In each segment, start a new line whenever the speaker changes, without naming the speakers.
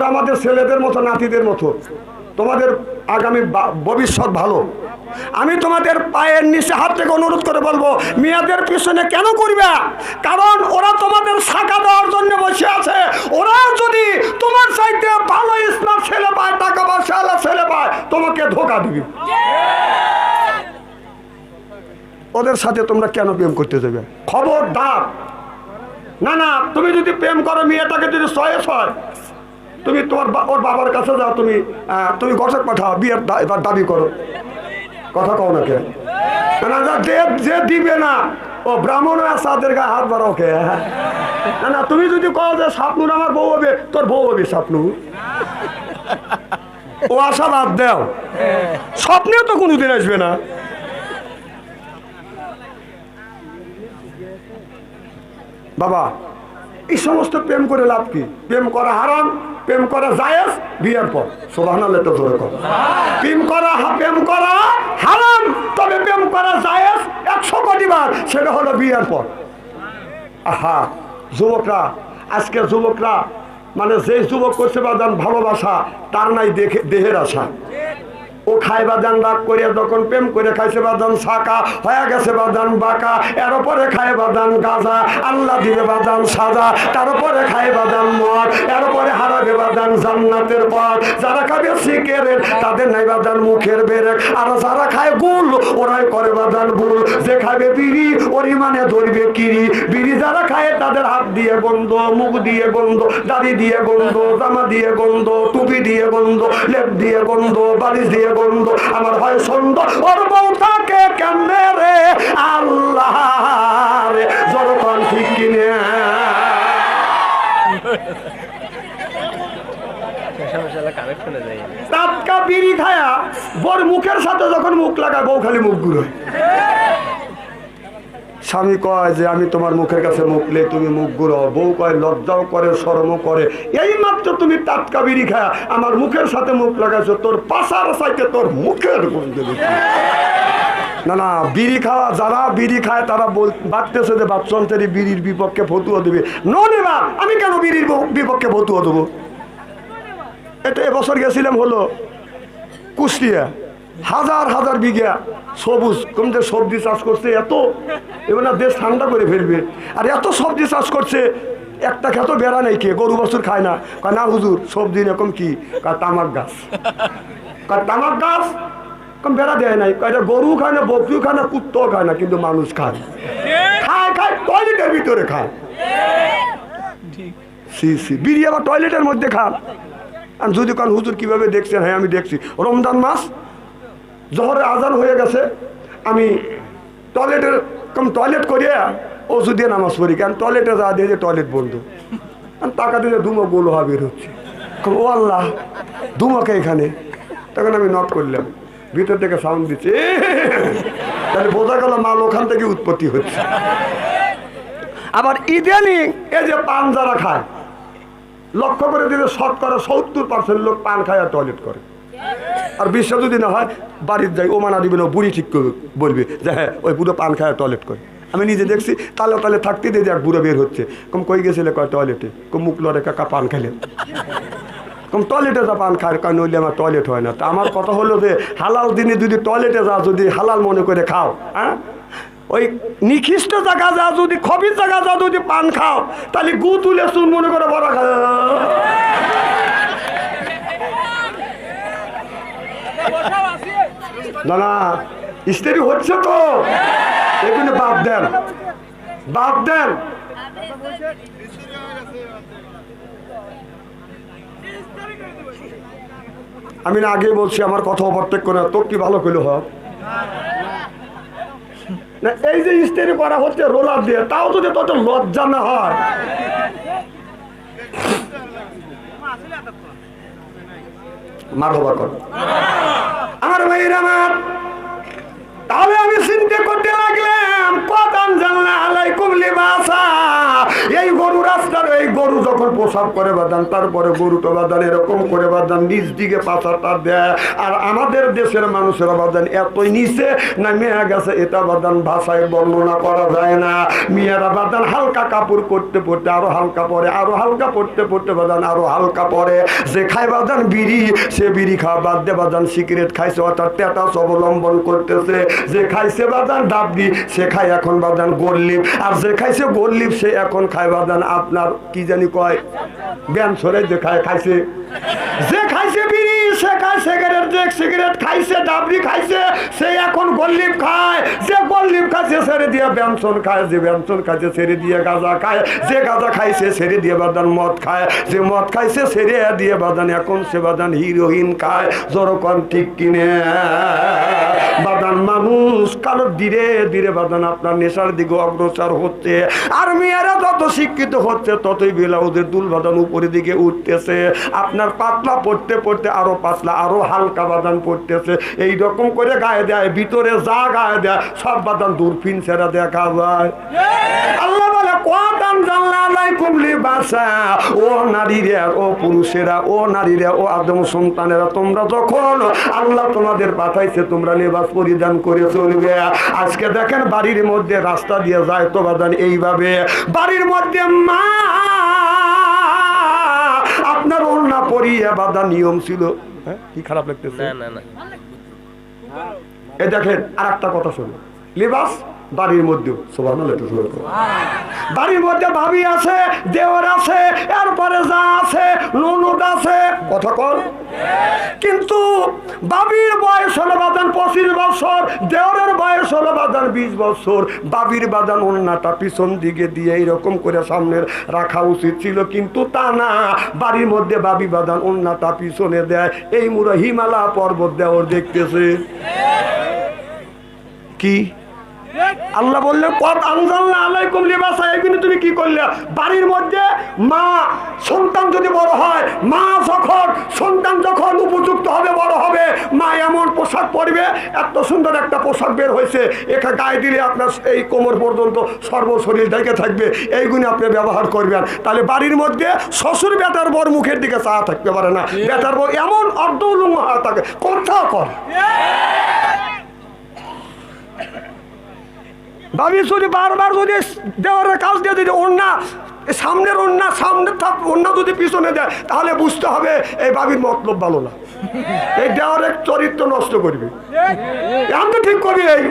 তোমরা আমাদের ছেলেদের মতো, নাতিদের মতো, তোমাদের আগামী বা- ভবিষ্যৎ ভালো। আমি তোমাদের পায়ের নিচে হাত থেকে অনুরোধ করে বলব, মেয়েদের পিছনে কেন করবে কারণ ওরা তোমাদের শাখা দেওয়ার জন্য বসে আছে। ওরা যদি তোমার চাইতে ভালো স্মার্ট ছেলে পায়, টাকা পয়সা আলা ছেলে পায়, তোমাকে ধোকা দিবে। ওদের সাথে তোমরা কেন প্রেম করতে যাবে? খবরদার। না না, তুমি যদি প্রেম করো, মেয়েটাকে যদি ছয়ে ছয় তুমি তোমার ওর বাবার কাছে যাও, তুমি তুমি ঘটক পাঠাও, বিয়ের দাবি করো। কথা কও না কে? না যে দিবে না, ও ব্রাহ্মণ সাদের গায়ে হাত বাড়াও কে? না না, তুমি যদি কও যে স্বপ্নুর আমার বউ হবে, তোর বউ হবে স্বপ্নু। ও আশা বাদ দেও। স্বপ্নেও তো কোনোদিন আসবে না। বাবা এই সমস্ত প্রেম করে লাভ কি? প্রেম করা হারাম, প্রেম করা জায়েজ, বিয়ের পর। সোভান তো ধরে কর। প্রেম করা প্রেম করা হারাম, তবে প্রেম করা জায়েজ একশো কোটি বার, সেটা হলো বিয়ের পর। আহা, যুবকরা, আজকে যুবকরা মানে যে যুবক করছে বাদান ভালোবাসা, তার নাই দেখে দেহের আশা। ও খাই বাদান রাগ করে যখন প্রেম করে খাইছে বাদান শাকা হয়ে গেছে বাদান বাঁকা, এর পরে খায় বাদান গাজা, আল্লাহ দিবে বাদান সাজা, তার উপরে খায় বাদান মদ, এর পরে হারাবে বাদান জান্নাতের পর যারা খাবে শিকেরের তাদের নাই বাদান মুখের বেরেক। আর যারা খায় গুল, ওরাই করে বাদান গুল যে খাবে বিড়ি ওরই মানে ধরবে কিরি বিড়ি যারা খায়, তাদের হাত দিয়ে গন্ধ, মুখ দিয়ে গন্ধ, দাড়ি দিয়ে গন্ধ, জামা দিয়ে গন্ধ, টুপি দিয়ে গন্ধ, লেপ দিয়ে গন্ধ, বালিশ দিয়ে গন্ধ আমার হয় সন্দ ওর বউ থাকে কেমনে রে? আল্লাহ রে জড়কন ঠিক কিনে। তাৎকা বিড়ি খায়া বর মুখের সাথে যখন মুখ লাগা বউ খালি মুখগুলো স্বামী কয় যে, আমি তোমার মুখের কাছে মুখ মুখলে তুমি মুখগুলো বউ কয়, লজ্জাও করে, শরমও করে। এই মাত্র তুমি টাটকা বিড়ি খায়া আমার মুখের সাথে মুখ লাগাইছো, তোর পাশার সাইতে তোর মুখের। না না, বিড়ি খাওয়া, যারা বিড়ি খায় তারা বল, বাড়তেছে যে বাচ্চন্তেরই বিড়ির বিপক্ষে ফতুয়া দেবে। ননেবা আমি কেন বিড়ির বিপক্ষে ফতুয়া দেবো? এটা এবছর গেছিলাম হলো কুষ্টিয়া। হাজার হাজার বিঘা সবুজ, কম যে সবজি চাষ করছে এত, এবার না দেশ ঠান্ডা করে ফেলবে। আর এত সবজি চাষ করছে, একটা খেতো বেড়া নেই কে, গরু বছর খায় না। কয়, না হুজুর, সবজি এরকম কি? কয়, তামাক গাছ। কার তামাক গাছ? কম বেড়া দেয় নাই। এটা গরু খায় না, বকরিও খায় না, কুত্তাও খায় না, কিন্তু মানুষ খায়। খায় খায় টয়লেটের ভিতরে খায়। সি সি, বিড়ি আবার টয়লেটের মধ্যে খান আর যদি কারণ হুজুর, কীভাবে দেখছেন? হ্যাঁ আমি দেখছি। রমজান মাস? জহরে আজান হয়ে গেছে, আমি টয়লেটের কম টয়লেট করিয়া ওষুধ দিয়ে নামাজ পড়ি, কারণ টয়লেটে যা দিয়ে যে টয়লেট বন্ধ। টাকা দিলে দুমো গোলো হা বের হচ্ছে। ও আল্লাহ দুমকে এখানে? তখন আমি নক করলাম। ভিতর থেকে সাউন্ড দিচ্ছে তাহলে বোঝা গেল মাল ওখান থেকে উৎপত্তি হচ্ছে। আবার ইদানিং এই যে পান যারা খায়, লক্ষ্য করে দিলে শতকরা সত্তর পার্সেন্ট লোক পান খায় আর টয়লেট করে। আর বিশ্বাস যদি না হয় বাড়ির যাই, ও মানা দিবে না বুড়ি ঠিক বলবে যে হ্যাঁ ওই বুড়ো পান খায় টয়লেট করে। আমি নিজে দেখছি, তালে তালে থাকতে দিয়ে এক বুড়ো বের হচ্ছে। কম কই গেছিলে কয় টয়লেটে কম মুখ লড়ে কাকা পান খেলেন কম টয়লেটে যা পান খায় কারণ নইলে আমার টয়লেট হয় না। তা আমার কথা হলো যে, হালাল দিনে যদি টয়লেটে যা, যদি হালাল মনে করে খাও হ্যাঁ? ওই নিখিষ্ট জায়গা যা, যদি খবির জায়গা যা, যদি পান খাও, তাহলে গু তুলে চুন মনে করে বড় খা না স্ত্রী হচ্ছে তো। এগুলো বাদ দেন। বাদ দেন। আমি না আগে বলছি, আমার কথা অবর্তেক করে, তোর কি ভালো করলে হয় না, এই যে স্ত্রী করা হচ্ছে, রোলার দিয়ে, তাও যদি তত লজ্জা না হয়। মার হবা কর। আর ভাইয়ের আমার। তাহলে আমি চিন্তা করতে লাগলাম কদম জানলা আলাইকুম লিবাসা এই গরু রাস্তা রয়ে এই গরু যখন প্রসাব করে বাদান তারপরে গরুটা বাদান এরকম করে বাদান নিচ দিকে পাছাটা দেয়। আর আমাদের দেশের মানুষেরা বাদান এতই নিচে না মেয়ে গেছে, এটা বাদান ভাষায় বর্ণনা করা যায় না। মেয়েরা বাদান হালকা কাপড় করতে পড়তে আরও হালকা পরে, আরও হালকা পড়তে পড়তে বাদান আরও হালকা পরে। যে খায় বাদান বিড়ি, সে বিড়ি খাওয়া বাদ দিয়ে বাদান সিগারেট খাইছে, অর্থাৎ টেটাস অবলম্বন করতেছে। যে খাইছে বাদান ডাবলি, সে খায় এখন বাদান গোল্লিপ। আর যে খাইছে গোল্লিপ, সে এখন খায় বাদান আপনার কি জানি কয় ব্যান সরে যে খায় খাইছে। যে খাইছে সিগারেট সিগারেট খাইছে ডাবলি খাইছে, সে এখন গোল্লিপ খায়। যে গোল্লিপ ছেড়ে দিয়ে ব্যঞ্জন খায়, যে ব্যঞ্জন খাইছে ছেড়ে দিয়ে গাঁজা খায়, যে গাঁজা খাইছে ছেড়ে দিয়ে বাদান মদ খায়, যে মদ খাইছে ছেড়ে দিয়ে বাদান এখন সে বাদান হিরোইন খায়। ঠিক কিনে। বাদান মানুষ কালো ধীরে ধীরে বাদান আপনার নেশার দিকে অগ্রসর হচ্ছে। আর মেয়েরা যত শিক্ষিত হচ্ছে, ততই ব্লাউজের দুল বাদান উপরের দিকে উঠতেছে। আপনার পাতলা পড়তে পড়তে আরও পাতলা আরও হালকা বাদান পড়তেছে। এই রকম করে গায়ে দেয়, ভিতরে যা গায়ে দেয়, সব বাদান দূরফিন সেরা দেখা যায়। আল্লাহ বলে কোয়াদান জানলা আলাইকুম লিবাসা। ও নারীরা, ও পুরুষেরা, ও নারীরা, ও আদম সন্তানেরা, তোমরা যখন আল্লাহ তোমাদের পাঠাইছে, তোমরা লেবাস পরিধান করে চলবে। আজকে দেখেন বাড়ির মধ্যে রাস্তা দিয়ে যায় তো বাদান এইভাবে। বাড়ির মধ্যে মা, আপনার ওড়না পরিয়ে বাদা নিয়ম ছিল। হ্যাঁ? কি খারাপ লাগতেছে?
না না না।
এ দেখেন আর একটা কথা শুনুন। লিবাস বাড়ির মধ্যেও বাড়ির মধ্যে ভাবি আছে, দেওয়ার আছে, এরপরে যা আছে, ননদ আছে, কথা কিন্তু বাবির বয়স হলো বাদান পঁচিশ বছর, দেওরের বয়স হলো বাদান বিশ বছর। বাবির বাদান অন্যটা পিছন দিকে দিয়ে এইরকম করে সামনের রাখা উচিত ছিল, কিন্তু তা না। বাড়ির মধ্যে বাবি বাদান অন্যটা পিছনে দেয়। এই মুড়ো হিমালয় পর্বত দেওয়ার দেখতেছে। কি? আল্লাহ বললে কত আনজাল্লা আলাইকুম লিবাসা। এগুলো তুমি কি করলে? বাড়ির মধ্যে মা সন্তান যদি বড় হয় মা যখন সন্তান যখন উপযুক্ত হবে বড় হবে মা এমন পোশাক পরবে এত সুন্দর একটা পোশাক বের হয়েছে এখানে গায়ে দিলে আপনার এই কোমর পর্যন্ত সর্বশরীর ঢেকে থাকবে এইগুলি আপনি ব্যবহার করবেন। তাহলে বাড়ির মধ্যে শ্বশুর বেটার বর মুখের দিকে চা থাকতে পারে না। বেটার বর এমন অর্ধ উলুঙ্গ হয়ে থাকে। কথা কর। ভাবি যদি বারবার যদি দেওয়ারের কাজ দিয়ে যদি অন্যা সামনের অন্যা সামনের থাক অন্যা যদি পিছনে দেয়, তাহলে বুঝতে হবে এই বাবির মতলব ভালো না। এই দেওয়ারের চরিত্র নষ্ট করবে। এখন তো ঠিক করবি এই।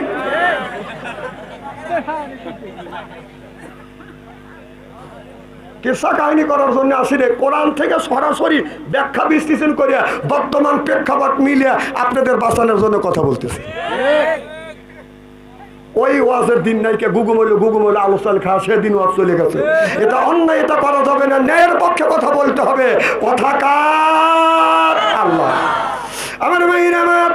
কিসা কাহিনী করার জন্য আসি রে। কোরআন থেকে সরাসরি ব্যাখ্যা বিশ্লেষণ করে বর্তমান প্রেক্ষাপট মিলিয়ে আপনাদের বাঁচানোর জন্য কথা বলতেছি। ওই ওয়াজের দিন নাই নাইকে গুগুমলে গুগুমলে আলোচনা খা, সেদিন ওয়াজ চলে গেছে। এটা অন্যায়, এটা করা যাবে না, ন্যায়ের পক্ষে কথা বলতে হবে। কথা কার? আল্লাহ। আমার মেয়ের আমার,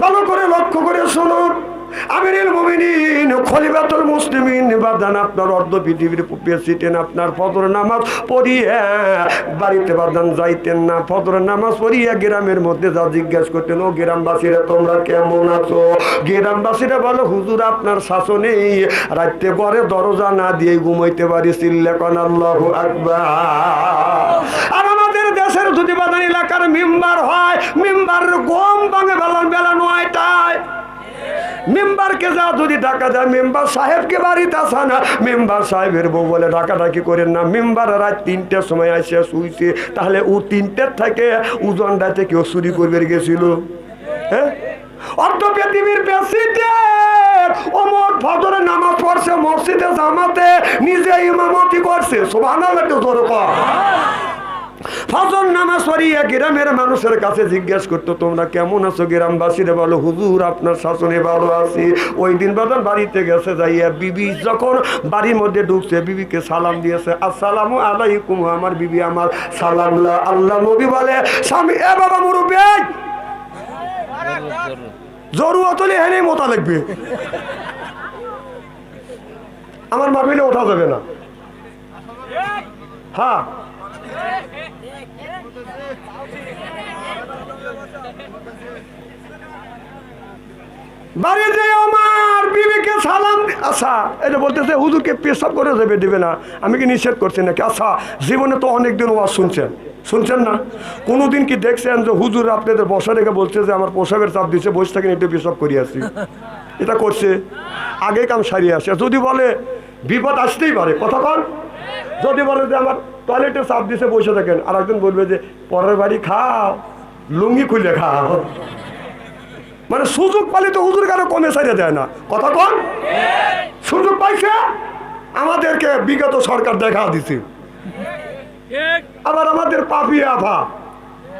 ভালো করে লক্ষ্য করে শুনুন। আমিরুল মুমিনিন, খলিফাতুল মুসলিমিন বাদান আপনার অর্ধ পৃথিবীর আপনার ফজর নামাজ পড়িয়ে বাড়িতে বাদান যাইতেন না। ফজর নামাজ গ্রামের মধ্যে যা জিজ্ঞেস করতেন, ও গ্রামবাসীরা, তোমরা কেমন আছো? গ্রামবাসীরা বলো, হুজুর, আপনার শাসনে রাত্রে পরে দরজা না দিয়ে ঘুমাইতে পারি সিল্লেকন আল্লাহু আর আমাদের দেশের যদি বাদান এলাকার মেম্বার হয়, মেম্বার গম ভাঙে বেলা বেলা নয়টায় মেম্বারকে যা যদি টাকা দেয় মেম্বার সাহেবকে বাড়িতে আসা না। মেম্বার সাহেবের বউ বলে, ডাকাডাকি করেন না, মেম্বার রাত তিনটের সময় আসে, শুইছে। তাহলে ও তিনটের থেকে উজনটা থেকে ও চুরি করবে গেছিল। হ্যাঁ? পৃথিবীর নামাজ পড়ছে, মসজিদে জামাতে নিজে ইমামতি করছে। সোভানা জোর কর ফজর নামাজ পড়িয়া গ্রামের মানুষের কাছে জিজ্ঞেস করতো, তোমরা কেমন আছো গ্রামবাসীরা? বলো, হুজুর, আপনার শাসনে ভালো আছি। ওই দিন বাজার বাড়িতে গেছে যাইয়া বিবি যখন বাড়ির মধ্যে ঢুকছে, বিবিকে সালাম দিয়েছে, আসসালামু আলাইকুম, আমার বিবি আমার সালাম আল্লাহ নবী বলে, স্বামী, এ বাবা মুরব্বী, এই! জরুরত হলে হেনে মোতা লাগবে। আমার মাহফিলে ওঠা যাবে না। হ্যাঁ। বাড়িতে আমার বিবিকে সালাম দি- আচ্ছা এটা বলতেছে, হুজুরকে পেশাব করে দেবে দেবে না। আমি কি নিষেধ করছি নাকি? আচ্ছা জীবনে তো অনেকদিন ওয়াজ শুনছেন। শুনছেন না? কোনোদিন কি দেখছেন যে হুজুর আপনাদের বসা রেখে বলছে যে আমার পোশাকের চাপ দিচ্ছে বসে থাকেন, একটু পেশাব করিয়ে আসি? এটা করছে। আগে কাম সারিয়ে আসে। যদি বলে, বিপদ আসতেই পারে, কথা কন যদি বলে যে আমার টয়লেটে চাপ দিছে, বসে থাকেন আর একজন বলবে যে, পরের বাড়ি খাও, লুঙ্গি খুলে খাও। মানে সুযোগ পালে তো হুজুর কেন কমে সারিয়ে দেয় না। কথা কন? সুযোগ পাইছে? আমাদেরকে বিগত সরকার দেখা দিছে। আবার আমাদের পাপি আফা।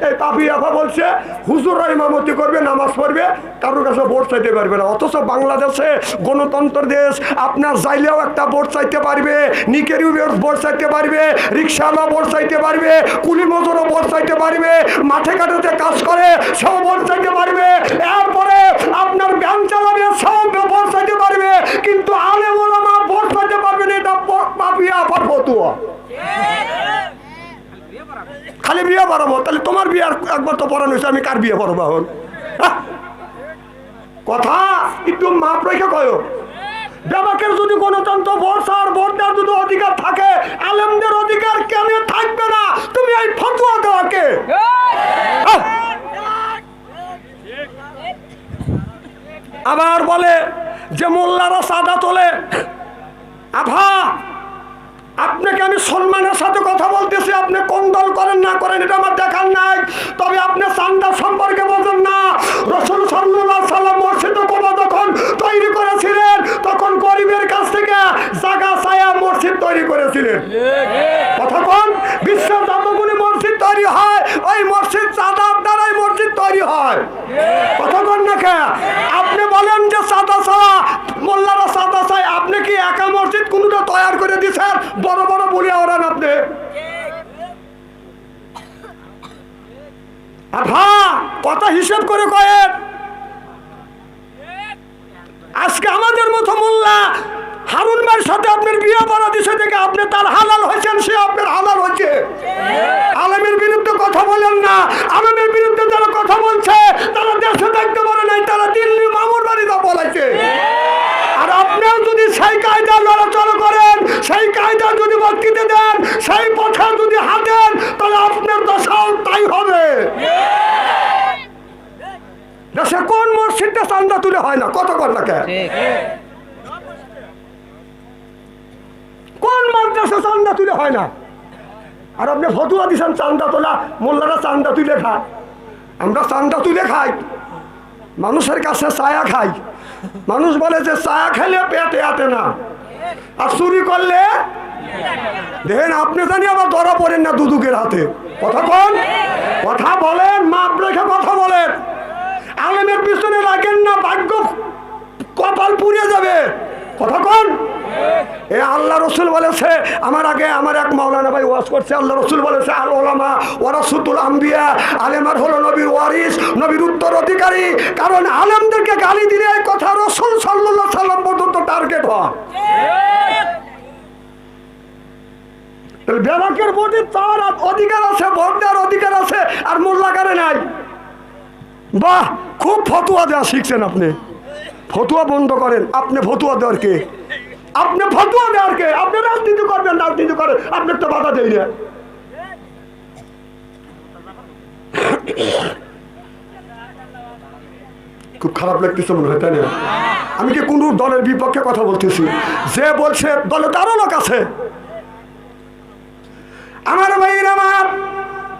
এই পাপি আফা বলছে, হুজুররা ইমামতি করবে, নামাজ পড়বে, কারোর কাছে ভোট চাইতে পারবে না। অথচ বাংলাদেশে গণতন্ত্র দেশ, আপনার চাইলেও একটা ভোট চাইতে পারবে, নিকেরিও ভোট চাইতে পারবে রিক্সাওয়ালা ভোট চাইতে পারবে কুলি মজুরও ভোট চাইতে পারবে, মাঠে ঘাটেতে কাজ করে সেও ভোট চাইতে পারবে। এরপরে আপনার ব্যাংক চালাবে সেও ভোট চাইতে পারবে, কিন্তু আলে ওলামা ভোট চাইতে পারবে না, এটা পাপি আফার ফতুয়া। খালি বিয়ে পড়াবো তাহলে তোমার বিয়ে আর একবার তো পড়ানো হয়েছে আমি কার বিয়ে পড়াবো এখন? কথা একটু মাপ রেখে কয়। দেবাকের যদি গণতন্ত্র ভোট আর ভোট দেওয়ার যদি অধিকার থাকে আলেমদের অধিকার কেন থাকবে না? তুমি এই ফতুয়া দেওয়াকে। আহ! আবার বলে যে মোল্লারা সাদা তোলে। আভা! আপনাকে আমি সম্মানের সাথে কথা বলতেছি, আপনি কোন দল করেন না করেন, এটা আমার দেখার নাই তবে আপনি চান্দা সম্পর্কে বোঝেন না রসুল সাল্লাহ সাল্লাম মসজিদ কোবা যখন তৈরি করেছিলেন তখন গরিবের কাছ থেকে জাগা ছায়া মসজিদ তৈরি করেছিলেন কথা কোন বিশ্বের যতগুলি মসজিদ তৈরি হয় ওই মসজিদ চাঁদার দ্বারাই মসজিদ তৈরি হয় কথা কোন না কে? আপনি বলেন যে সাদা ছাড়া মোল্লারা সাদা চাই আপনি কি একা মসজিদ কোনটা তৈরি করে দিচ্ছেন বড় বড় বলিয়া ওরান আপনি আভা কথা হিসেব করে কয়েন আজকে আমাদের মতো মোল্লা হারুন ভাইয়ের সাথে আপনার বিয়ে পড়া দিছে থেকে আপনি তার হালাল হয়েছেন সে আপনার হালাল হচ্ছে আলমের বিরুদ্ধে কথা বলেন না আলমের বিরুদ্ধে যারা কথা বলছে তারা দেশে থাকতে পারে নাই তারা দিল্লি মামুর বাড়িতে বলেছে আর আপনিও যদি সেই কায়দা নড়াচড়া করেন সেই কায়দা যদি বক্তৃতা দেন সেই পথে যদি হাঁটেন তাহলে আপনার দশাও তাই হবে দেশে কোন মসজিদটা তুলে হয় না কত কর না কেন
ঠিক।
কোন মাদ্রাসা চান্দা তুলে হয় না? আর আপনি ফতুয়া দিচ্ছেন চান্দা তোলা মোল্লারা চান্দা তুলে খায়। আমরা চান্দা তুলে খাই। মানুষের কাছে ছায়া খাই। মানুষ বলে যে ছায়া খেলে পেটে আতে না। আর চুরি করলে? দেখেন আপনি জানি আবার ধরা পড়েন না দুদুকের হাতে। কথা কন? কথা বলেন মাপ রেখে কথা বলেন। আলেমের পিছনে রাখেন না, ভাগ্য কপাল পুড়ে যাবে। কথা কন? এ আল্লাহ রসুল বলেছে, আমার আগে আমার এক মাওলানা ভাই ওয়াজ করছে, আল্লাহ রসুল বলেছে, আল ওলামা ওরাসুতুল আম্বিয়া আলেমার হলো নবীর ওয়ারিস, নবীর উত্তর অধিকারী কারণ আলেমদেরকে গালি দিলে এই কথা রসুল সাল্লাহ সাল্লাম পর্যন্ত টার্গেট হয়। বেবাকের প্রতি তার অধিকার আছে ভোট অধিকার আছে, আর মোল্লাকারে নাই। বাহ, খুব ফতুয়া দেওয়া শিখছেন আপনি। ফতুয়া বন্ধ করেন। আপনি ফতুয়া দেওয়ার কে? আপনি ফতুয়া দেওয়ার কে? আপনি রাজনীতি করবেন, রাজনীতি করেন। আপনি তো বাধা দেই না। খুব খারাপ লাগতেছে মনে হয়, তাই না? আমি কি কোন দলের বিপক্ষে কথা বলতেছি? যে বলছে, দলে তারও লোক আছে। আমার ভাইয়ের আমার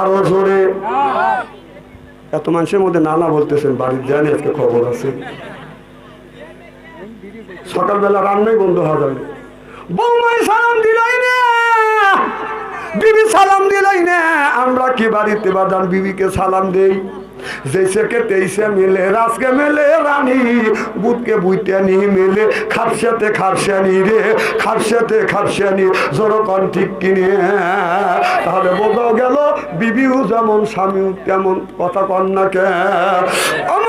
আরও জোরে। এত মানুষের মধ্যে নানা বলতেছেন, বাড়ির জানি আজকে খবর আছে। সকালবেলা রান্নাই বন্ধ হয়ে যাবে। সালাম দিলাই না, বিবি সালাম দিলাই না, আমরা কি বাড়িতে বাদান বিবিকে সালাম দেই? जैसे के तैसे मिले रास के मिले रानी বুধ কে বুইতে নি মিলে খাপসাতে খাপসানি রে খাপসাতে খাপসানি জোরকন ঠিক কিনে তাহলে বোঝা গেল বিবিও যেমন স্বামীও তেমন কথা কন্যাকে আমার রাজি আল্লাহ তালানহু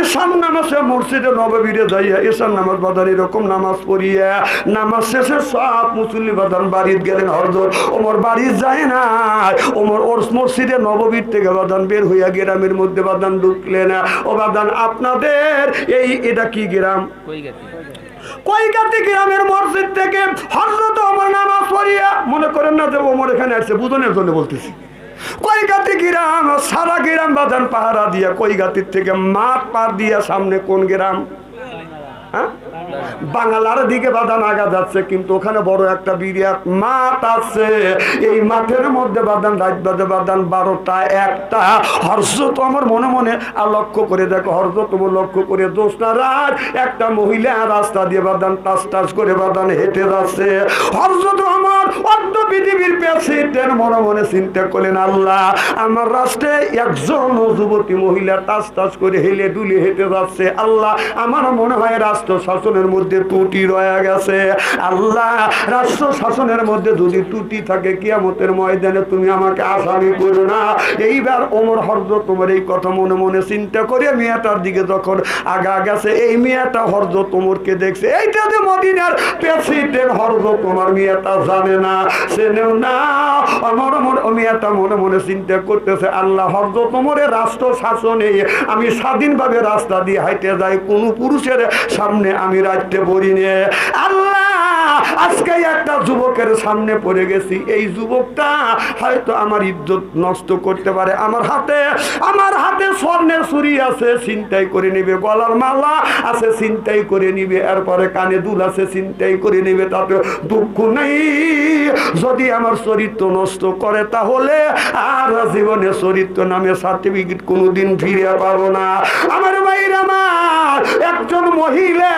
ঈশান নামাজে মসজিদে নববীরে যাইয়া ঈশান নামাজ বাদান এরকম নামাজ পড়িয়া নামাজ শেষে সব মুসল্লি বাদান বাড়িতে গেলেন হরদর ওমর বাড়ি যায় না ওমর ওর মসজিদে নববীর থেকে বাদান বের হইয়া গ্রামের মধ্যে বাদান ঢুকলেন ও বাদান আপনাদের এই এটা কি গ্রাম?
কই
কইকাতি গ্রামের মসজিদ থেকে হজরত ওমর নামাজ পড়িয়া মনে করেন না যে ওমর এখানে আসছে বুধনের জন্য বলতেছি। কইকাতি গ্রাম? সারা গ্রাম বাজান পাহারা দিয়া কৈগাতির থেকে মাঠ পার দিয়া সামনে কোন গ্রাম? হ্যাঁ? বাংলার দিকে বাদান আগা যাচ্ছে, কিন্তু ওখানে বড় একটা বিরাট মাঠ আছে। এই মাঠের মধ্যে বাদান রাত বাদে বাদান বারোটা, একটা। হর্ষ তো আমার মনে মনে, আর লক্ষ্য করে দেখো, হর্ষ তোমার লক্ষ্য করে দোষটা রাত। একটা মহিলা রাস্তা দিয়ে বাদান টাস টাস করে বাদান হেঁটে যাচ্ছে। হর্ষ তো আমার অর্ধ পৃথিবীর প্রেসিডেন্ট, মনে মনে চিন্তা করলেন, আল্লাহ, আমার রাষ্ট্রে একজন যুবতী মহিলা টাস টাস করে হেলে দুলে হেঁটে যাচ্ছে। আল্লাহ, আমার মনে হয় রাষ্ট্র শাসনের মধ্যে ত্রুটি রয়ে গেছে। আল্লাহ রাষ্ট্র শাসনের মধ্যে যদি ত্রুটি থাকে, কিয়ামতের ময়দানে তুমি আমাকে আসামি করো না। এইবার ওমর হরজ তোমার এই কথা মনে মনে চিন্তা করে মেয়েটার দিকে যখন আগা গেছে, এই মেয়েটা হরজ তোমরকে দেখছে, এইটা যে মদিনার প্রেসিডেন্ট হরজ তোমার মেয়েটা জানে না, চেনেও না। আমার মনে মেয়েটা মনে মনে চিন্তা করতেছে, আল্লাহ হরজ তোমরের রাষ্ট্র শাসনে আমি স্বাধীনভাবে রাস্তা দিয়ে হাইটে যাই, কোনো পুরুষের সামনে আমি রাখতে পারি নে আল্লাহ, আজকে একটা যুবকের সামনে পড়ে গেছি। এই যুবকটা হয়তো আমার ইজ্জত নষ্ট করতে পারে। আমার হাতে আমার হাতে স্বর্ণের ছুরি আছে চিন্তাই করে নিবে। গলার মালা আছে চিন্তাই করে নিবে। এরপরে কানে দুল আছে চিন্তাই করে নিবে। তাতে দুঃখ নেই। যদি আমার চরিত্র নষ্ট করে, তাহলে আর জীবনে চরিত্র নামে সার্টিফিকেট কোনোদিন ফিরে পাবো না। আমার ভাইর আমার একজন মহিলা,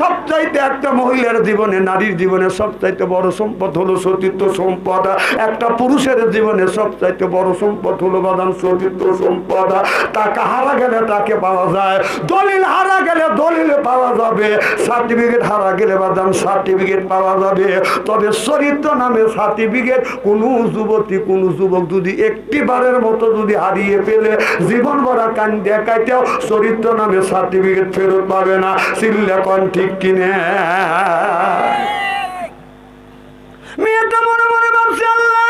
সবচাইতে একটা মহিলার জীবনে, নারীর জীবনে সবচাইতে বড় সম্পদ হলো সতীর্থ সম্পদ। একটা পুরুষের জীবনে সবচাইতে বড় সম্পদ হলো বাদাম সতীর্থ সম্পদ। তাকে হারা গেলে তাকে পাওয়া যায়, দলিল হারা গেলে দলিল পাওয়া যাবে। সার্টিফিকেট হারা গেলে বাদাম সার্টিফিকেট পাওয়া যাবে। তবে চরিত্র নামে সার্টিফিকেট, কোনো যুবতী, কোনো যুবক যদি একটি বারের মতো যদি হারিয়ে পেলে জীবন ভরা কান দেখাইতেও চরিত্র নামে সার্টিফিকেট ফেরত পাবে না সিল্লেকন ঠিক কিনে। মেয়েটা মনে মনে ভাবছে, আল্লাহ,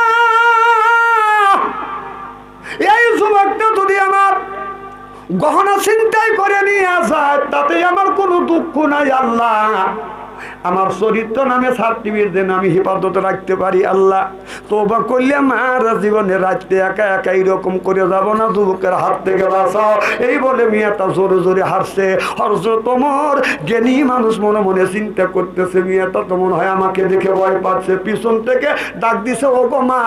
এই যুবকটা যদি আমার গহনা চিন্তাই করে নিয়ে আসায় তাতে আমার কোনো দুঃখ নাই, আল্লাহ। আমার চরিত্র নামে সার্টিফিকেট দেন আমি হেফাজতে রাখতে পারি, আল্লাহ। তোবা করলে মারা জীবনে রাখতে একা একা এইরকম করে যাব না, যুবকের হাত থেকে বাঁচাও। এই বলে মেয়েটা জোরে জোরে হারছে হর্ষ তোমার জ্ঞানী মানুষ মনে মনে চিন্তা করতেছে, মেয়েটা তো মনে হয় আমাকে দেখে ভয় পাচ্ছে। পিছন থেকে ডাক দিছে ও গো মা।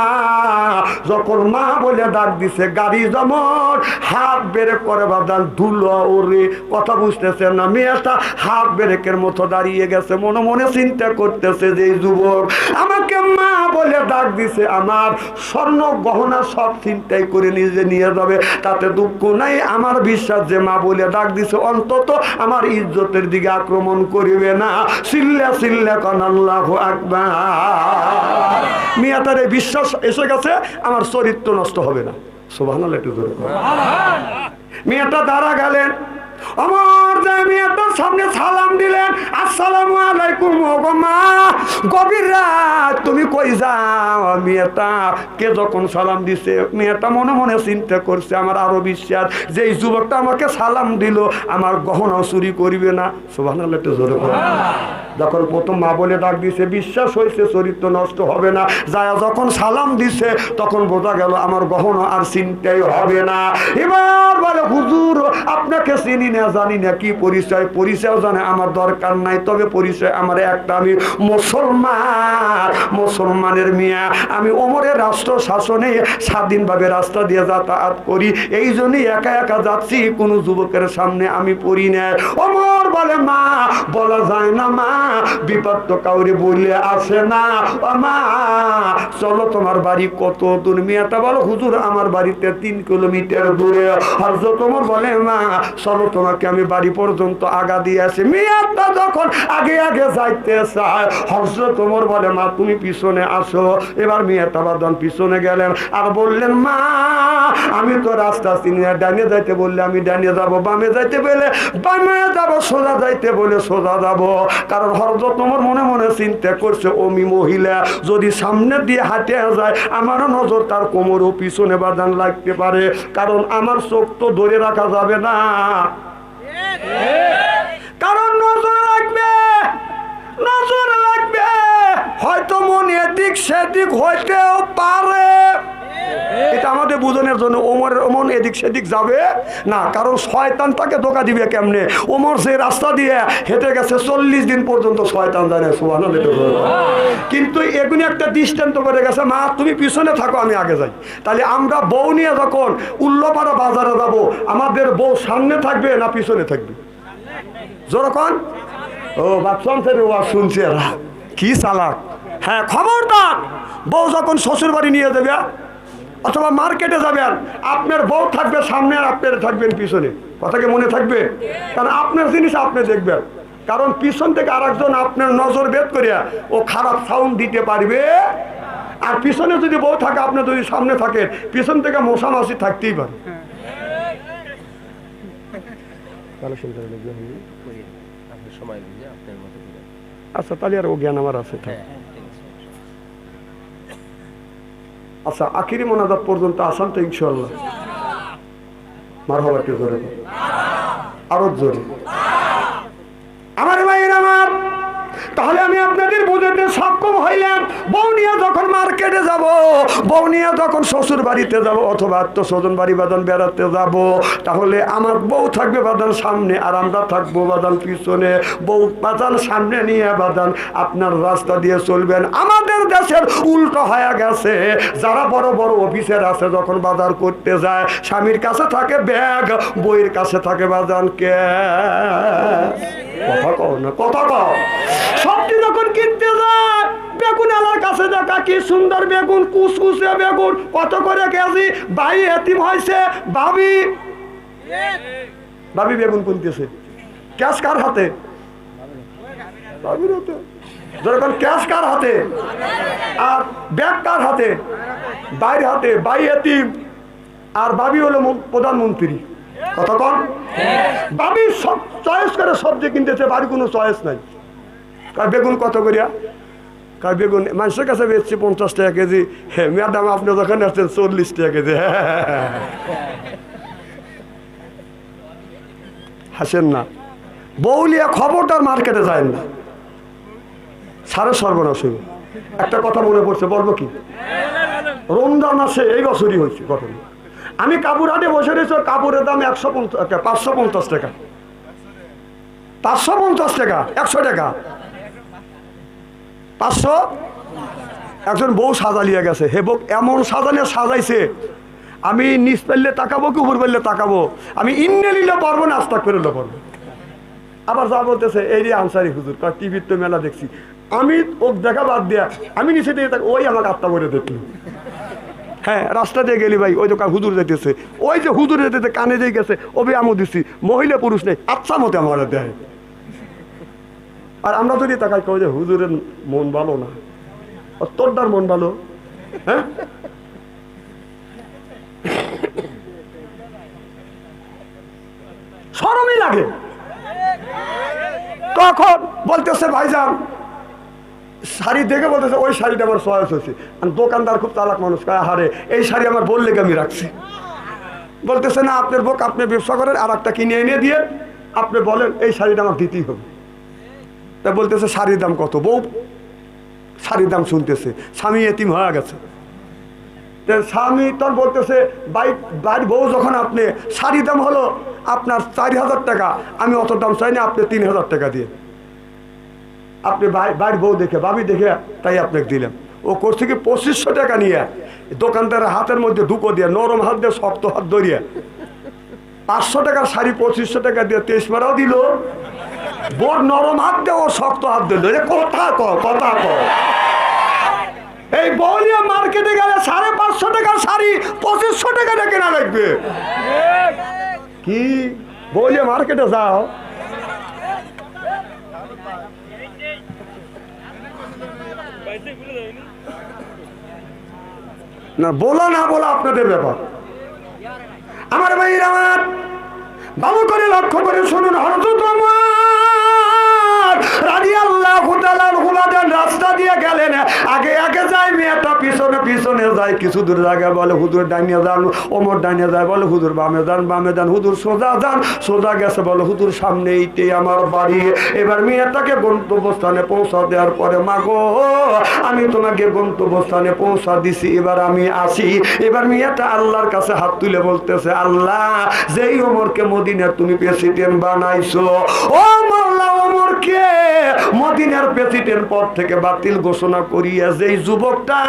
যখন মা বলে ডাক দিছে, গাড়ি যেমন হাত বেড়ে করে বাদান ধুলো ওরে। কথা বুঝতেছে না, মেয়েটা হাত বেরেকের মতো দাঁড়িয়ে গেছে, মনে মনে চিন্তা করতেছে যে যুবক আমাকে মা বলে ডাক দিছে, আমার স্বর্ণ গহনা সব চিন্তাই করে নিজে নিয়ে যাবে, তাতে দুঃখ নাই। আমার বিশ্বাস যে মা বলে ডাক দিছে, অন্তত আমার ইজ্জতের দিকে আক্রমণ করিবে না। সিল্লা সিল্লা কন আল্লাহ আকবার। মিয়া তার এই বিশ্বাস এসে গেছে, আমার চরিত্র নষ্ট হবে না। সোভান একটু কর। মেয়েটা দাঁড়া গেলেন। আমার যে মেয়েটার সামনে সালাম দিলেন, আসসালামু আলাইকুম মা, গভীর রাত, তুমি কই যাও মেয়েটা কে যখন সালাম দিছে, মেয়েটা মনে মনে চিন্তা করছে, আমার আরও বিশ্বাস যে এই যুবকটা আমাকে সালাম দিল, আমার গহনা চুরি করিবে না সোভান জোরে। যখন প্রথম মা বলে ডাক দিছে বিশ্বাস হয়েছে, চরিত্র নষ্ট হবে না। যায় যখন সালাম দিছে তখন বোঝা গেল আমার গহনা আর চিন্তাই হবে না। এবার বলে, হুজুর, আপনাকে চিনি না, জানি না, কি পরিচয়? পরিচয় জানে, আমার দরকার নাই, তবে পরিচয় আমার একটা, আমি মুসলমান, মুসলমানের মিয়া। আমি ওমরের রাষ্ট্র শাসনে স্বাধীনভাবে রাস্তা দিয়ে যাতায়াত করি। এই জন্যই একা একা যাচ্ছি, কোনো যুবকের সামনে আমি পড়ি না। ওমর বলে, মা, বলা যায় না, মা বিপদ তো কাউরে বললে আসে না। ও মা, চলো তোমার বাড়ি কত দূর? মিয়াটা বলো, হুজুর, আমার বাড়িতে তিন কিলোমিটার দূরে। হরজ তোমার বলে, মা, চলো তোমাকে আমি বাড়ি পর্যন্ত আগা দিয়ে আসি। মিয়াটা যখন আগে আগে যাইতে চায় হরজ তোমার বলে, মা, তুমি পিছনে আসো। এবার মিয়াটা বাদন পিছনে গেলেন আর বললেন, মা, আমি তো রাস্তা চিনি না। ডানে যাইতে বললে আমি ডানে যাব, বামে যাইতে বলে বামে যাব, সোজা যাইতে বলে সোজা যাব। কারণ হরজ তোমার মনে মনে চিন্তা করছে, অমি মহিলা, যদি সামনে দিয়ে হাঁটে যায়, আমারও নজর তার কোমর ও পিছনে বাদান লাগতে পারে, কারণ আমার চোখ তো ধরে রাখা যাবে না। কারণ নজর লাগবে নজর লাগবে। হয়তো মন এদিক সেদিক হইতেও পারে। এটা আমাদের বুঝনের জন্য ওমর ওমন এদিক সেদিক যাবে না, কারণ শয়তান তাকে ধোকা দিবে কেমনে? ওমর সেই রাস্তা দিয়ে হেঁটে গেছে, চল্লিশ দিন পর্যন্ত শয়তান জানে কিন্তু এগুলি একটা দৃষ্টান্ত করে গেছে, মা, তুমি পিছনে থাকো, আমি আগে যাই। তাহলে আমরা বউ নিয়ে যখন উল্লপাড়া বাজারে যাব, আমাদের বউ সামনে থাকবে না পিছনে থাকবে? যেরকম ও বাচ্চান থেকে ওয়া শুনছে কি চালাক? হ্যাঁ খবরদার! বউ যখন শ্বশুর বাড়ি নিয়ে যাবে অথবা মার্কেটে যাবেন আপনার বউ থাকবে সামনে আর আপনার থাকবেন পিছনে। কথাকে মনে থাকবে? কারণ আপনার জিনিস আপনি দেখবেন। কারণ পিছন থেকে আরেকজন আপনার নজর বেদ করিয়া ও খারাপ সাউন্ড দিতে পারবে। আর পিছনে যদি বউ থাকে আপনি যদি সামনে থাকেন পিছন থেকে মশা মাসি থাকতেই পারে। আচ্ছা তাহলে আর ও জ্ঞান আমার আছে থাক।
হ্যাঁ ঠিক আছে
আচ্ছা আখিরি মোনাজাত পর্যন্ত আসান তো ইনশাল্লাহ মার হবার কেউ বল। আরও জোরে। আমার ভাইয়ের আমার। তাহলে আমি আপনাদের বুঝাতে সক্ষম হইলাম বউ নিয়ে যখন মার্কেটে যাব বউ নিয়ে যখন শ্বশুর বাড়িতে যাব অথবা আত্মস্বজন বাড়ি বাদান বেড়াতে যাব, তাহলে আমার বউ থাকবে বাদান সামনে আর আমরা থাকব বাদান পিছনে। বউ বাদান সামনে নিয়ে বাদান আপনার রাস্তা দিয়ে চলবেন। আমাদের দেশের উল্টো হয়ে গেছে। যারা বড় বড় অফিসের আছে যখন বাজার করতে যায়, স্বামীর কাছে থাকে ব্যাগ বইয়ের কাছে থাকে বাজান কে কথা কও না, কথা কও। সবজি যখন কিনতে যায়, বেগুন আলার কাছে দেখা কি সুন্দর বেগুন কুচকুচে বেগুন, কত করে কেজি? ভাই এতিম হয়েছে ভাবি ভাবি বেগুন কিনতেছে। ক্যাশ কার হাতে? ভাবির হাতে। যখন ক্যাশ কার হাতে? আর ব্যাগ কার হাতে? বাইর হাতে, বাই এতিম। আর ভাবি হলো প্রধানমন্ত্রী। কথা কন সব চয়েস করে সবজি কিনতেছে, বাড়ি কোনো চয়েস নাই। কার বেগুন কত করিয়া? কার বেগুন? মানুষের কাছে বেচছে পঞ্চাশ টাকা কেজি। হ্যাঁ ম্যাডাম, আপনি যখন আসছেন, চল্লিশ টাকা কেজি। হাসেন না। বউলিয়া খবরটার মার্কেটে যায় না। সাড়ে সর্বনাশ একটা কথা মনে পড়ছে, বলব কি? রমজান মাসে এই বছরই হয়েছে ঘটনা আমি কাপুর কাপুরহাটে বসে রয়েছি, ওর দাম একশো পঞ্চাশ পাঁচশো পঞ্চাশ টাকা। পাঁচশো পঞ্চাশ টাকা, একশো টাকা। পাঁচশো? একজন বউ সাজালিয়া গেছে। হে বউ, এমন সাজালে সাজাইছে, আমি নিচ পারলে তাকাবো কি উপর পারলে তাকাবো? আমি ইন্নে নিলে পারব না, আস্তাক করে নিলে পারব। আবার যা বলতেছে, এই যে আনসারি হুজুর, কয়, টিভির তো মেলা দেখছি। আমি ও দেখা বাদ দিয়া, আমি নিচে দিয়ে ওই আমাকে আত্মা করে দেখল। হ্যাঁ রাস্তা দিয়ে গেলি ভাই, ওই তো কা- হুজুর যেতেছে ওই যে হুজুর যেতেছে কানে দিয়ে গেছে ওবে আমও দিছি। মহিলা পুরুষ নেই আচ্ছা মতে আমার দেয়। আর আমরা যদি তাকাই কই যে হুজুরের মন ভালো না, আর তোরটার মন ভালো হ্যাঁ? সরমই লাগে। তখন বলতেছে ভাইজান শাড়ি দেখে বলতেছে, ওই শাড়িটা আমার চয়েস হয়েছে। আর দোকানদার খুব চালাক মানুষ, কয় হারে এই শাড়ি আমার বললে আমি রাখছি। বলতেছে, না, আপনার বোক, আপনি ব্যবসা করেন আর একটা কিনে এনে দিয়ে আপনি বলেন, এই শাড়িটা আমার দিতেই হবে। তা বলতেছে, শাড়ির দাম কত, বউ? শাড়ির দাম শুনতেছে, স্বামী এতিম হয়ে গেছে। স্বামী তখন বলতেছে বাই বাড়ির বউ, যখন আপনি, শাড়ির দাম হলো আপনার চারি হাজার টাকা, আমি অত দাম চাই না, আপনি তিন হাজার টাকা দিয়ে। আপনি বাড়ির বউ দেখে, ভাবি দেখে তাই আপনাকে দিলাম। ও করছে কি পঁচিশশো টাকা নিয়ে দোকানদারের হাতের মধ্যে ঢুকো দিয়ে, নরম হাত দিয়ে, শক্ত হাত ধরিয়ে পাঁচশো টাকার শাড়ি পঁচিশশো টাকা দিয়ে তেইশ মারাও দিল। বোর নরম হাত দিয়ে, ও শক্ত হাত দিল এ কথা ক কথা ক এই বলিয়া মার্কেটে গেলে সাড়ে পাঁচশো টাকার শাড়ি পঁচিশশো টাকা কেনা লাগবে। কি? বলিয়া মার্কেটে যাও। না, বলা না, বলো আপনাদের ব্যাপার। আমার ভাই আমার বাবু করে লক্ষ্য করে শুনুন হরত আমার ওমর সামনে আমার বাড়ি। এবার মেয়েটাকে গন্তব্যস্থানে পৌঁছা দেওয়ার পরে আমি তোমাকে গন্তব্যস্থানে পৌঁছা দিছি, এবার আমি আসি। এবার মেয়েটা আল্লাহর কাছে হাত তুলে বলতেছে, আল্লাহ, যেই ওমরকে মদিনার তুমি প্রেসিডেন্ট বানাইছো, ও মাওলা ওমরকে মদিনার প্রেসিডেন্ট পদ থেকে বাতিল ঘোষণা করিয়া যেই যুবকটা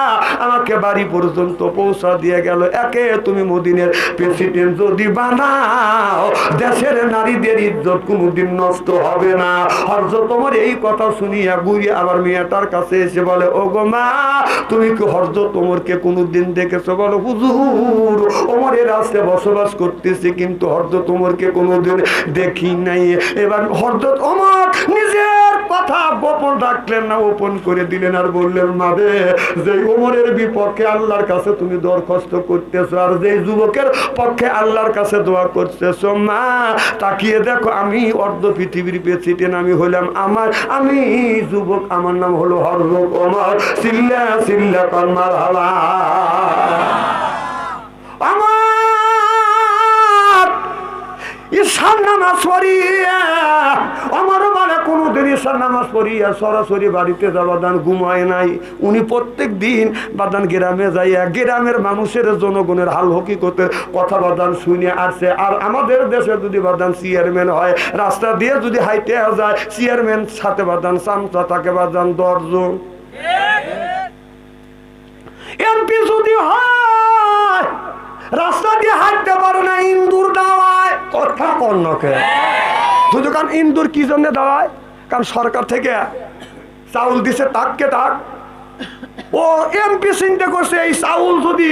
আমাকে বাড়ি পর্যন্ত পৌঁছা দিয়ে গেল, একে তুমি মদিনের প্রেসিডেন্ট যদি বানাও, দেশের নারীদের ইজ্জত কোনোদিন নষ্ট হবে না। হরজ তোমার এই কথা শুনিয়া ঘুরিয়ে আবার মেয়েটার কাছে এসে বলে ও গো মা, তুমি কি হরজ তোমরকে কোনোদিন দেখেছ? বলো, হুজুর, ওমরের রাস্তায় বসবাস করতেছি, কিন্তু হরজ তোমরকে কোনোদিন দেখি নাই। এবার হরজত ওমর নিজের কথা গোপন রাখলেন না ওপেন করে দিলেন আর বললেন মাবে যে ওমরের বিপক্ষে আল্লাহর কাছে তুমি দরখাস্ত করতেছো আর যে যুবকের পক্ষে আল্লাহর কাছে দোয়া করতেছো, মা, তাকিয়ে দেখো, আমি অর্ধ পৃথিবীর প্রেসিডেন্ট, আমি হলাম আমার, আমি যুবক, আমার নাম হলো হরজত ওমর, সিল্লা সিল্লা কর্মার হালা পড়িয়া সরাসরি বাড়িতে যাওয়া দান ঘুমায় নাই। উনি প্রত্যেক দিন বাদান গ্রামে যাইয়া গ্রামের মানুষের জনগণের হাল হকিকতের কথা বাদান শুনে আসছে আর আমাদের দেশে যদি বাদান চেয়ারম্যান হয়, রাস্তা দিয়ে যদি হাইটে যায়, চেয়ারম্যান সাথে বাদান চামচা তাকে বাদান দশজন। এমপি যদি হয়, রাস্তা দিয়ে হাঁটতে পারে না, ইন্দুর দাওয়ায়। কথা কর্ণকে শুধু কারণ ইন্দুর কি জন্য দাওয়ায়? কারণ সরকার থেকে চাউল দিছে, তাককে তাক। ও এমপি চিন্তা করছে, এই চাউল যদি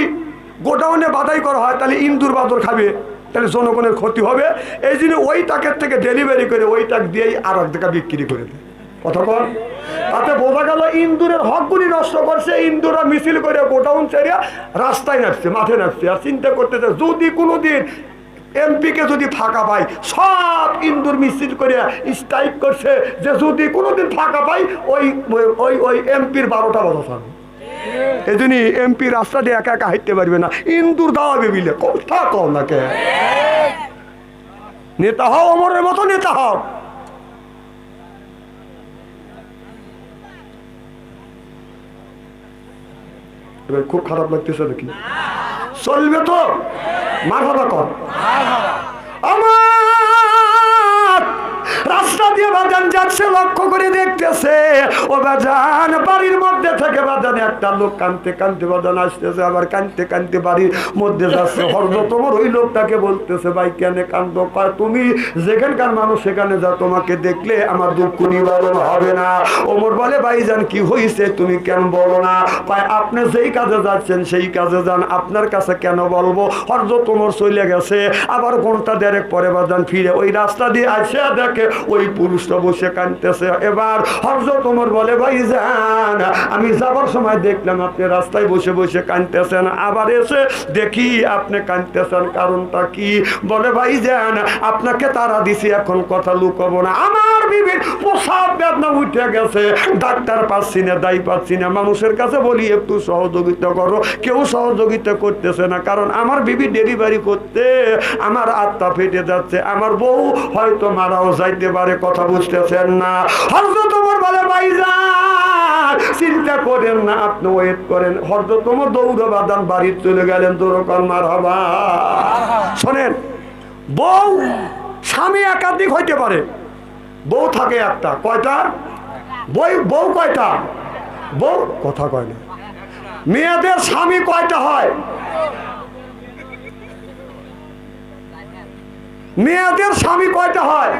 গোডাউনে বাদাই করা হয়, তাহলে ইন্দুর বাদর খাবে, তাহলে জনগণের ক্ষতি হবে। এই জন্য ওই টাকের থেকে ডেলিভারি করে ওই টাক দিয়েই আর এক টাকা বিক্রি করে দেয়। কতক্ষণ তাতে বোঝা গেল ইন্দুরের হকগুলি নষ্ট করছে ইন্দুরা মিছিল করে গোডাউন ছেড়ে রাস্তায় নামছে, মাঠে নামছে। আর চিন্তা করতেছে, যদি কোনোদিন এমপিকে যদি ফাঁকা পাই সব ইন্দুর মিছিল করে স্ট্রাইক করছে যে যদি কোনোদিন ফাঁকা পাই ওই ওই- ওই এমপির বারোটা বছর থাকবে। এই জন্য এমপি রাস্তা দিয়ে একা একা হাঁটতে পারবে না। ইন্দুর দাওয়াবে বিলে কথা কম না কে? নেতা হও অমরের মতো নেতা হও। এবার খুব খারাপ লাগতেছে নাকি? চলবে তো? মাথা কর। আমার রাস্তা দিয়ে বাজান যাচ্ছে, লক্ষ্য করে দেখতেছে। ও বাজান, বাড়ির মধ্যে থেকে বাজান একটা লোক কানতে কানতে বাজান আসতেছে, আবার কানতে কানতে বাড়ির মধ্যে যাচ্ছে। হরদ তোমার ওই লোকটাকে বলতেছে, ভাই, কেন কান্দ? তুমি যেখানকার মানুষ, সেখানে যা তোমাকে দেখলে আমার দুঃখ নিবারণ হবে না। ওমর বলে ভাইজান কি হয়েছে তুমি কেন বলো না? ভাই আপনি যেই কাজে যাচ্ছেন, সেই কাজে যান। আপনার কাছে কেন বলব? হরদ তোমার চলে গেছে, আবার ঘণ্টা দেড়েক পরে বাজান ফিরে। ওই রাস্তা দিয়ে আসে দেখে ওই পুরুষটা বসে কানতেছে এবার হরজ তোমার বলে ভাই যান আমি যাবার সময় দেখলাম আপনি রাস্তায় বসে বসে কানতেছেন আবার এসে দেখি আপনি কানতেছেন কারণটা কি? বলে ভাই যান আপনাকে তারা দিছি, এখন কথা লুকাবো না। আমার বিবির প্রসাব বেদনা উঠে গেছে। ডাক্তার পাচ্ছি না, দায়ী পাচ্ছি না। মানুষের কাছে বলি, একটু সহযোগিতা করো। কেউ সহযোগিতা করতেছে না। কারণ আমার বিবি ডেলিভারি করতে, আমার আত্মা ফেটে যাচ্ছে। আমার বউ হয়তো মারাও যাইতে পারে, কথা বুঝতেছেন না। হয়তো তোমার বলে চিন্তা করেন না, আপনি ওয়েট করেন। হরদতম দৌড় বাদান বাড়ি চলে গেলেন দৌড়কর মার হবা শোনেন, বউ স্বামী একাধিক হইতে পারে। বউ থাকে একটা, কয়টা? বই, বউ কয়টা? বউ, কথা কয় না। মেয়েদের স্বামী কয়টা হয়? মেয়েদের স্বামী কয়টা হয়?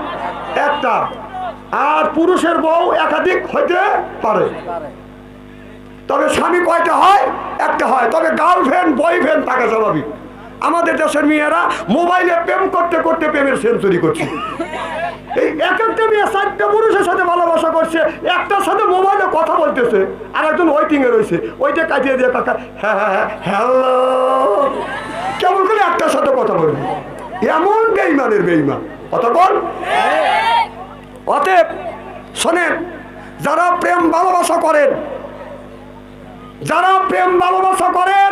একটা। আর পুরুষের বউ একাধিক হইতে পারে। তবে স্বামী কয়টা হয়? একটা হয়। তবে গার্লফ্রেন্ড, বয়ফ্রেন্ড থাকা স্বাভাবিক। আমাদের দেশের মেয়েরা মোবাইলে প্রেম করতে করতে প্রেমের সেঞ্চুরি করছে। এই এক একটা মেয়ে চারটা পুরুষের সাথে ভালোবাসা করছে, একটার সাথে মোবাইলে কথা বলতেছে, আর একজন ওয়েটিং এ রয়েছে। ওইটা কাটিয়ে দিয়ে কাকা হ্যাঁ হ্যাঁ হ্যাঁ হ্যালো। কেমন করে একটার সাথে কথা বলবে? এমন বেইমানের বেইমান। বল। অতএব শোনেন যারা প্রেম ভালোবাসা করেন যারা প্রেম ভালোবাসা করেন